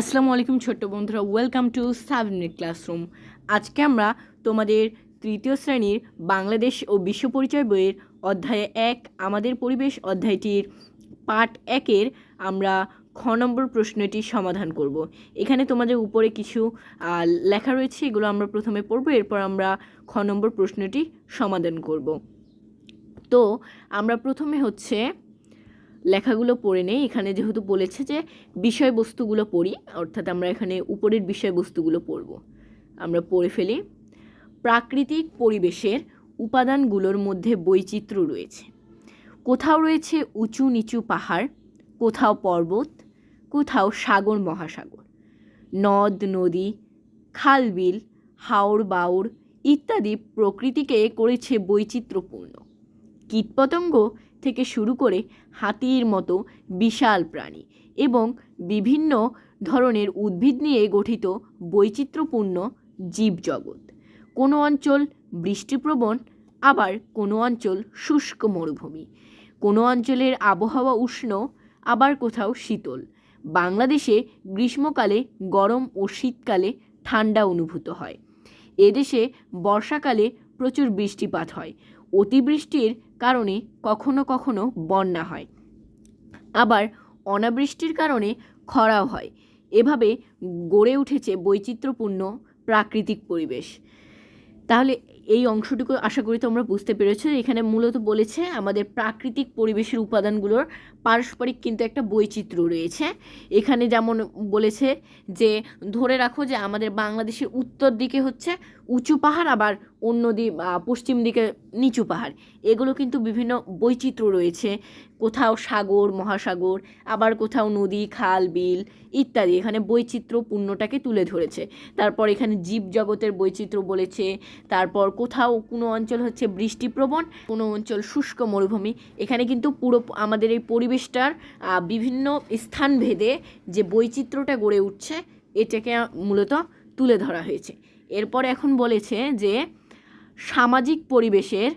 আসসালামু আলাইকুম ছোট্ট বন্ধুরা ওয়েলকাম টু সাবমিট ক্লাসরুম আজকে আমরা তোমাদের তৃতীয় শ্রেণির বাংলাদেশ ও বিশ্ব পরিচয় বইয়ের অধ্যায় এক, আমাদের পরিবেশ অধ্যায়টির পার্ট একের আমরা খ নম্বর প্রশ্নটি সমাধান করব। এখানে তোমাদের উপরে কিছু লেখা রয়েছে, এগুলো আমরা প্রথমে পড়ব, এরপর আমরা খ নম্বর প্রশ্নটি সমাধান করব। তো আমরা প্রথমে হচ্ছে লেখাগুলো পড়ে নেই। এখানে যেহেতু বলেছে যে বিষয়বস্তুগুলো পড়ি, অর্থাৎ আমরা এখানে উপরের বিষয়বস্তুগুলো পড়ব। আমরা পড়ে ফেলি, প্রাকৃতিক পরিবেশের উপাদানগুলোর মধ্যে বৈচিত্র্য রয়েছে। কোথাও রয়েছে উঁচু নিচু পাহাড়, কোথাও পর্বত, কোথাও সাগর, মহাসাগর। নদ, নদী, খালবিল, হাওড়, বাউড় ইত্যাদি প্রকৃতিকে করেছে বৈচিত্র্যপূর্ণ। কীটপতঙ্গ থেকে শুরু করে হাতির মতো বিশাল প্রাণী এবং বিভিন্ন ধরনের উদ্ভিদ নিয়ে গঠিত বৈচিত্র্যপূর্ণ জীবজগৎ। কোনো অঞ্চল বৃষ্টিপ্রবণ, আবার কোনো অঞ্চল শুষ্ক মরুভূমি। কোনো অঞ্চলের আবহাওয়া উষ্ণ, আবার কোথাও শীতল। বাংলাদেশে গ্রীষ্মকালে গরম ও শীতকালে ঠান্ডা অনুভূত হয়। এদেশে বর্ষাকালে প্রচুর বৃষ্টিপাত হয়। অতিবৃষ্টির কারণে কখনো কখনো বন্যা হয়। আবার অনাবৃষ্টির কারণে খরাও হয়। এভাবে গড়ে উঠেছে বৈচিত্র্যপূর্ণ প্রাকৃতিক পরিবেশ। তাহলে এই অংশটুকু আশা করি তোমরা বুঝতে পেরেছ। এখানে মূলত বলেছে আমাদের প্রাকৃতিক পরিবেশের উপাদানগুলোর পারস্পরিক কিন্তু একটা বৈচিত্র্য রয়েছে। এখানে যেমন বলেছে যে, ধরে রাখো যে আমাদের বাংলাদেশের উত্তর দিকে হচ্ছে উঁচু পাহাড়, আবার অন্য দিক পশ্চিম দিকে নিচু পাহাড়। এগুলো কিন্তু বিভিন্ন বৈচিত্র্য রয়েছে। কোথাও সাগর, মহাসাগর, আবার কোথাও নদী, খাল, বিল ইত্যাদি। এখানে বৈচিত্র্যপূর্ণটাকে তুলে ধরেছে। তারপর এখানে জীবজগতের বৈচিত্র্য বলেছে। তারপর কোথাও কোনো অঞ্চল হচ্ছে বৃষ্টিপ্রবণ, কোনো অঞ্চল শুষ্ক মরুভূমি। এখানে কিন্তু পুরো আমাদের এই পরিবেশটার বিভিন্ন স্থান ভেদে যে বৈচিত্র্যটা গড়ে উঠছে, এটাকে মূলত তুলে ধরা হয়েছে। এরপর এখন বলেছে যে সামাজিক পরিবেশের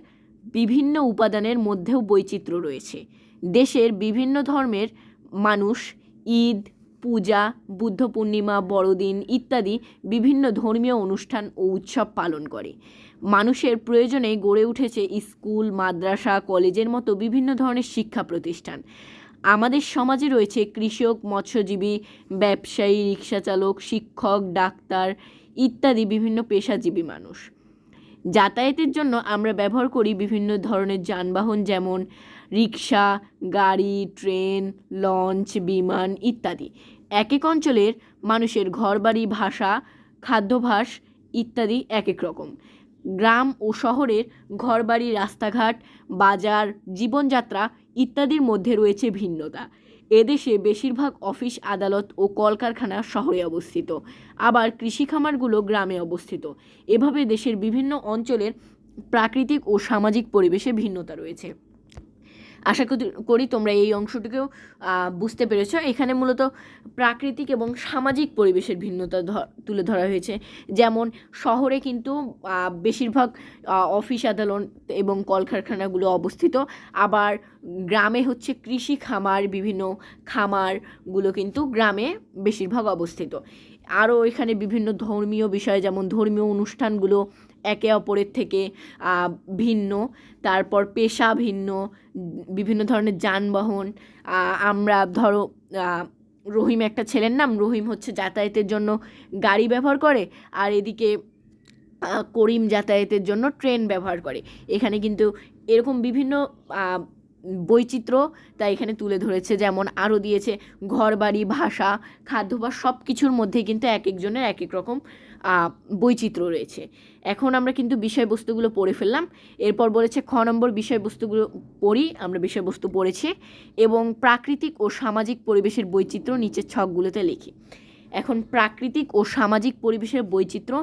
বিভিন্ন উপাদানের মধ্যেও বৈচিত্র্য রয়েছে। দেশের বিভিন্ন ধর্মের মানুষ, ঈদ, পূজা, বুদ্ধ পূর্ণিমা, বড়দিন ইত্যাদি বিভিন্ন ধর্মীয় অনুষ্ঠান ও উৎসব পালন করে। মানুষের প্রয়োজনে গড়ে উঠেছে স্কুল, মাদ্রাসা, কলেজের মতো বিভিন্ন ধরনের শিক্ষা প্রতিষ্ঠান। আমাদের সমাজে রয়েছে কৃষক, মৎস্যজীবী, ব্যবসায়ী রিক্সা চালক শিক্ষক, ডাক্তার ইত্যাদি বিভিন্ন পেশাজীবী মানুষ। যাতায়াতের জন্য আমরা ব্যবহার করি বিভিন্ন ধরনের যানবাহন, যেমন রিক্সা গাড়ি, ট্রেন, লঞ্চ, বিমান ইত্যাদি। এক এক অঞ্চলের মানুষের ঘরবাড়ি, ভাষা, খাদ্যাভ্যাস ইত্যাদি এক এক রকম। গ্রাম ও শহরের ঘরবাড়ি, রাস্তাঘাট, বাজার, জীবনযাত্রা ইত্যাদির মধ্যে রয়েছে ভিন্নতা। এদেশে বেশিরভাগ অফিস, আদালত ও কলকারখানা শহরে অবস্থিত। আবার কৃষি খামারগুলো গ্রামে অবস্থিত। এভাবে দেশের বিভিন্ন অঞ্চলের প্রাকৃতিক ও সামাজিক পরিবেশে ভিন্নতা রয়েছে। আশা করি- তোমরা এই অংশটুকুও বুঝতে পেরেছ। এখানে মূলত প্রাকৃতিক এবং সামাজিক পরিবেশের ভিন্নতা তুলে ধরা হয়েছে। যেমন শহরে কিন্তু বেশিরভাগ অফিস আদালত এবং কলকারখানাগুলো অবস্থিত। আবার গ্রামে হচ্ছে কৃষি খামার, বিভিন্ন খামারগুলো কিন্তু গ্রামে বেশিরভাগ অবস্থিত। আরও এখানে বিভিন্ন ধর্মীয় বিষয়, যেমন ধর্মীয় অনুষ্ঠানগুলো একে অপরের থেকে ভিন্ন। তারপর পেশা ভিন্ন, বিভিন্ন ধরনের যানবাহন। আমরা ধরো রহিম একটা ছেলের নাম, রহিম হচ্ছে যাতায়াতের জন্য গাড়ি ব্যবহার করে, আর এদিকে করিম যাতায়াতের জন্য ট্রেন ব্যবহার করে। এখানে কিন্তু এরকম বিভিন্ন বৈচিত্র্য তাই এখানে তুলে ধরেছে। যেমন আরও দিয়েছে, ঘরবাড়ি, ভাষা, খাদ্যাভ্যাস সব কিছুর মধ্যে কিন্তু এক একজনের এক এক রকম বৈচিত্র্য রয়েছে। এখন আমরা কিন্তু বিষয়বস্তুগুলো পড়ে ফেললাম। এরপর বলেছে খ নম্বর বিষয়বস্তুগুলো পড়ি, আমরা বিষয়বস্তু পড়েছি এবং প্রাকৃতিক ও সামাজিক পরিবেশের বৈচিত্র্য নিচের ছকগুলোতে লিখি। এখন প্রাকৃতিক ও সামাজিক পরিবেশের বৈচিত্র্য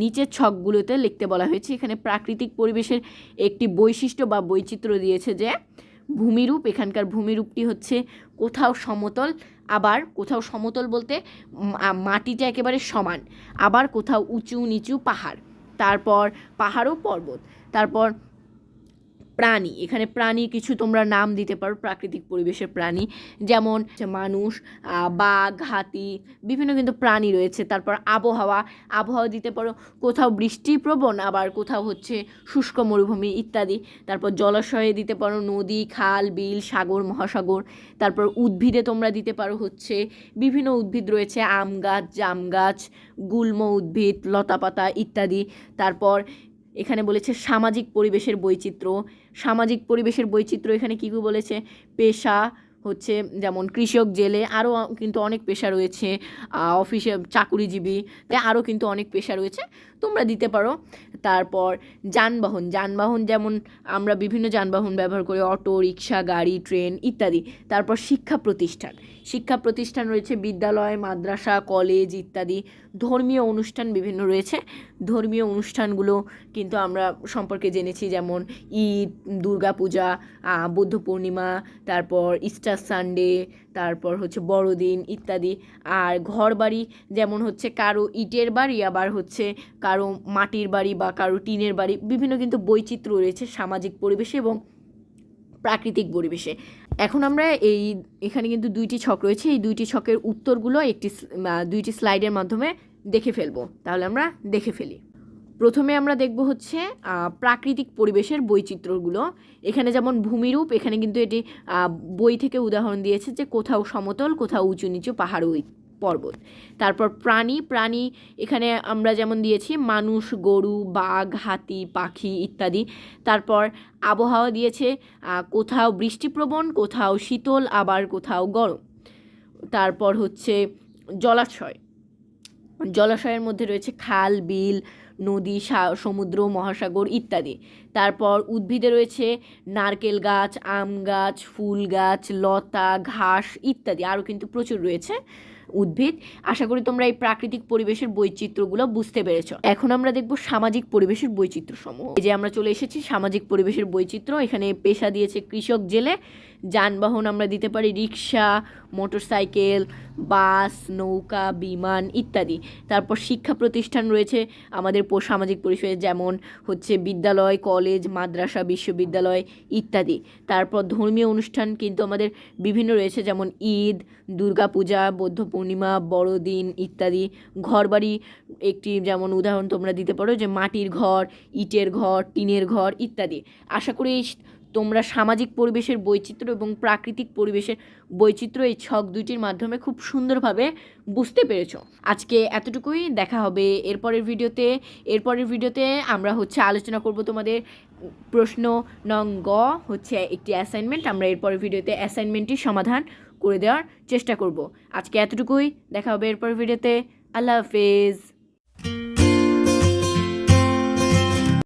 নিচের ছকগুলোতে লিখতে বলা হয়েছে। এখানে প্রাকৃতিক পরিবেশের একটি বৈশিষ্ট্য বা বৈচিত্র্য দিয়েছে যে ভূমিরূপ, এখানকার ভূমিরূপটি হচ্ছে কোথাও সমতল, আবার কোথাও সমতল বলতে মাটিটা একেবারে সমান, আবার কোথাও উঁচু নিচু পাহাড়, তারপর পাহাড় ও পর্বত, তারপর প্রাণী। এখানে প্রাণী কিছু তোমরা নাম দিতে পারো, প্রাকৃতিক পরিবেশের প্রাণী। যেমন মানুষ বাঘ, হাতি, বিভিন্ন কিন্তু প্রাণী রয়েছে। তারপর আবহাওয়া। আবহাওয়া দিতে পারো, কোথাও বৃষ্টি প্রবণ, আবার কোথাও হচ্ছে শুষ্ক মরুভূমি ইত্যাদি। তারপর জলাশয়ে দিতে পারো, নদী, খাল, বিল, সাগর, মহাসাগর। তারপর উদ্ভিদে তোমরা দিতে পারো হচ্ছে বিভিন্ন উদ্ভিদ রয়েছে, আম গাছ, জাম গাছ, গুল্ম উদ্ভিদ, লতাপাতা ইত্যাদি। তারপর এখানে বলেছে সামাজিক পরিবেশের বৈচিত্র্য। সামাজিক পরিবেশের বৈচিত্র্য এখানে কী কী বলেছে? পেশা হচ্ছে যেমন কৃষক জেলে আরও কিন্তু অনেক পেশা রয়েছে অফিসে চাকুরিজীবী আরও কিন্তু অনেক পেশা রয়েছে। তোমরা দিতে পারো। তারপর যানবাহন যানবাহন যেমন আমরা বিভিন্ন যানবাহন ব্যবহার করি, অটো, রিক্সা, গাড়ি, ট্রেন ইত্যাদি। তারপর শিক্ষা প্রতিষ্ঠান শিক্ষা প্রতিষ্ঠান রয়েছে বিদ্যালয়, মাদ্রাসা, কলেজ ইত্যাদি। ধর্মীয় অনুষ্ঠান বিভিন্ন রয়েছে। ধর্মীয় অনুষ্ঠানগুলো কিন্তু আমরা সম্পর্কে জেনেছি, যেমন ঈদ, দুর্গাপূজা বুদ্ধ পূর্ণিমা তারপর ইস্টার সানডে তারপর হচ্ছে বড়দিন ইত্যাদি। আর ঘর বাড়ি যেমন হচ্ছে কারও ইটের বাড়ি, আবার হচ্ছে কারও মাটির বাড়ি বা কারও টিনের বাড়ি, বিভিন্ন কিন্তু বৈচিত্র্য রয়েছে সামাজিক পরিবেশে এবং প্রাকৃতিক পরিবেশে। এখন আমরা এই, এখানে কিন্তু দুইটি ছক রয়েছে। এই দুইটি ছকের উত্তরগুলো একটি দুইটি স্লাইডের মাধ্যমে দেখে ফেলব। তাহলে আমরা দেখে ফেলি। প্রথমে আমরা দেখব হচ্ছে প্রাকৃতিক পরিবেশের বৈচিত্র্যগুলো। এখানে যেমন ভূমিরূপ, এখানে কিন্তু এটি বই থেকে উদাহরণ দিয়েছে যে কোথাও সমতল, কোথাও উঁচু নিচু পাহাড় পর্বত। তারপর প্রাণী প্রাণী এখানে আমরা যেমন দিয়েছি, মানুষ, গরু, বাঘ, হাতি, পাখি ইত্যাদি। তারপর আবহাওয়া দিয়েছে কোথাও বৃষ্টিপ্রবণ কোথাও শীতল, আবার কোথাও গরম। তারপর হচ্ছে জলাশয়। জলাশয়ের মধ্যে রয়েছে খাল, বিল নদী সমুদ্র, মহাসাগর ইত্যাদি। তারপর উদ্ভিদে রয়েছে নারকেল গাছ, আম গাছ, ফুল গাছ, লতা, ঘাস ইত্যাদি। আরও কিন্তু প্রচুর রয়েছে। উদ্ভিদ। আশা করি তোমরা এই প্রাকৃতিক পরিবেশের বৈচিত্র্যগুলো বুঝতে পেরেছ। এখন আমরা দেখব সামাজিক পরিবেশের বৈচিত্র্য সমূহ এই যে আমরা চলে এসেছি সামাজিক পরিবেশের বৈচিত্র্য, এখানে পেশা দিয়েছে কৃষক জেলে। যানবাহন আমরা দিতে পারি রিক্সা, মোটরসাইকেল, বাস, নৌকা, বিমান ইত্যাদি। তারপর শিক্ষা প্রতিষ্ঠান রয়েছে আমাদের সামাজিক পরিবেশে, যেমন হচ্ছে বিদ্যালয়, কলেজ, মাদ্রাসা, বিশ্ববিদ্যালয় ইত্যাদি। তারপর ধর্মীয় অনুষ্ঠান কিন্তু আমাদের বিভিন্ন রয়েছে, যেমন ঈদ, দুর্গাপূজা বৌদ্ধ পূর্ণিমা, বড়দিন ইত্যাদি, ঘরবাড়ি একটি যেমন উদাহরণ তোমরা দিতে পারো যে মাটির ঘর, ইটের ঘর, টিনের ঘর ইত্যাদি। আশা করি তোমরা সামাজিক পরিবেশের বৈচিত্র্য এবং প্রাকৃতিক পরিবেশের বৈচিত্র্য এই ছক দুইটির মাধ্যমে খুব সুন্দরভাবে বুঝতে পেরেছ। আজকে এতটুকুই, দেখা হবে এরপরের ভিডিওতে। এরপরের ভিডিওতে আমরা হচ্ছে আলোচনা করব তোমাদের প্রশ্ন নং গ হচ্ছে একটি অ্যাসাইনমেন্ট আমরা এরপরের ভিডিওতে অ্যাসাইনমেন্টটি সমাধান করে দেওয়ার চেষ্টা করব। আজকে এতটুকুই, দেখা হবে এরপরের ভিডিওতে। আল্লাহ হাফেজ।